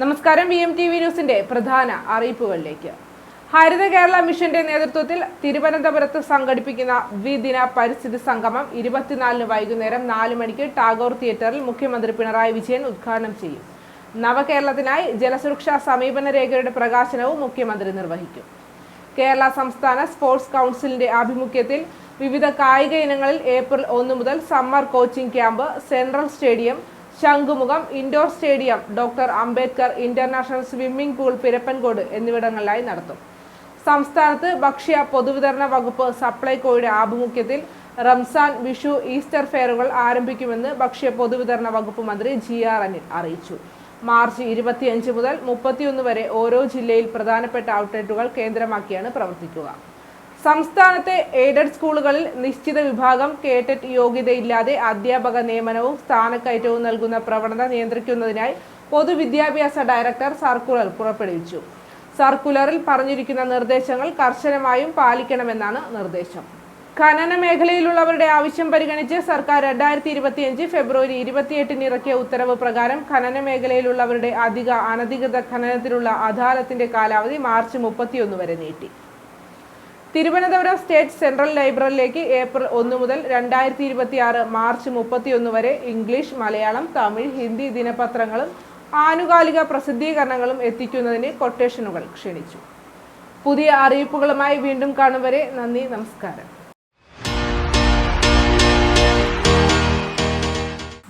നമസ്കാരം V M T V ന്യൂസിന്റെ പ്രധാന അറിയിപ്പുകളിലേക്ക്. ഹരിത കേരള മിഷന്റെ നേതൃത്വത്തിൽ തിരുവനന്തപുരത്ത് സംഘടിപ്പിക്കുന്ന ദ്വിദിന പരിസ്ഥിതി സംഗമം ഇരുപത്തിനാലിന് വൈകുന്നേരം നാല് മണിക്ക് ടാഗോർ തിയേറ്ററിൽ മുഖ്യമന്ത്രി പിണറായി വിജയൻ ഉദ്ഘാടനം ചെയ്യും. നവകേരളത്തിനായി ജലസുരക്ഷാ സമീപന രേഖയുടെ പ്രകാശനവും മുഖ്യമന്ത്രി നിർവഹിക്കും. കേരള സംസ്ഥാന സ്പോർട്സ് കൗൺസിലിന്റെ ആഭിമുഖ്യത്തിൽ വിവിധ കായിക ഇനങ്ങളിൽ ഏപ്രിൽ ഒന്ന് മുതൽ summer coaching camp central stadium Shanghumukham indoor stadium doctor Ambedkar international swimming pool Pirappancode എന്നിവിടങ്ങളിലായി നടത്തും. സംസ്ഥാനത്ത് ഭക്ഷ്യ പൊതുവിതരണ വകുപ്പ് സപ്ലൈകോയുടെ ആഭിമുഖ്യത്തിൽ റംസാൻ വിഷു ഈസ്റ്റർ ഫെയറുകൾ ആരംഭിക്കുമെന്ന് ഭക്ഷ്യ പൊതുവിതരണ വകുപ്പ് മന്ത്രി ജി ആർ അനിൽ അറിയിച്ചു. മാർച്ച് ഇരുപത്തിയഞ്ച് മുതൽ മുപ്പത്തിയൊന്ന് വരെ ഓരോ ജില്ലയിൽ പ്രധാനപ്പെട്ട ഔട്ട്ലെറ്റുകൾ കേന്ദ്രമാക്കിയാണ് പ്രവർത്തിക്കുക. സംസ്ഥാനത്തെ എയ്ഡഡ് സ്കൂളുകളിൽ നിശ്ചിത വിഭാഗം കേട്ടറ്റ് യോഗ്യതയില്ലാതെ അധ്യാപക നിയമനവും സ്ഥാനക്കയറ്റവും നൽകുന്ന പ്രവണത നിയന്ത്രിക്കുന്നതിനായി പൊതുവിദ്യാഭ്യാസ ഡയറക്ടർ സർക്കുലർ പുറപ്പെടുവിച്ചു. സർക്കുലറിൽ പറഞ്ഞിരിക്കുന്ന നിർദ്ദേശങ്ങൾ കർശനമായും പാലിക്കണമെന്നാണ് നിർദ്ദേശം. ഖനന മേഖലയിലുള്ളവരുടെ ആവശ്യം പരിഗണിച്ച് സർക്കാർ രണ്ടായിരത്തി ഇരുപത്തിയഞ്ച് ഫെബ്രുവരി ഇരുപത്തിയെട്ടിന് ഇറക്കിയ ഉത്തരവ് പ്രകാരം ഖനന മേഖലയിലുള്ളവരുടെ അധിക അനധികൃത ഖനനത്തിലുള്ള അദാലത്തിന്റെ കാലാവധി മാർച്ച് മുപ്പത്തിയൊന്ന് വരെ നീട്ടി. തിരുവനന്തപുരം സ്റ്റേറ്റ് സെൻട്രൽ ലൈബ്രറിയിലേക്ക് ഏപ്രിൽ ഒന്ന് മുതൽ രണ്ടായിരത്തി ഇരുപത്തി ആറ് മാർച്ച് മുപ്പത്തിയൊന്ന് വരെ ഇംഗ്ലീഷ് മലയാളം തമിഴ് ഹിന്ദി ദിനപത്രങ്ങളും ആനുകാലിക പ്രസിദ്ധീകരണങ്ങളും എത്തിക്കുന്നതിന് കൊട്ടേഷനുകൾ ക്ഷണിച്ചു. പുതിയ അറിയിപ്പുകളുമായി വീണ്ടും കാണും വരെ നന്ദി നമസ്കാരം.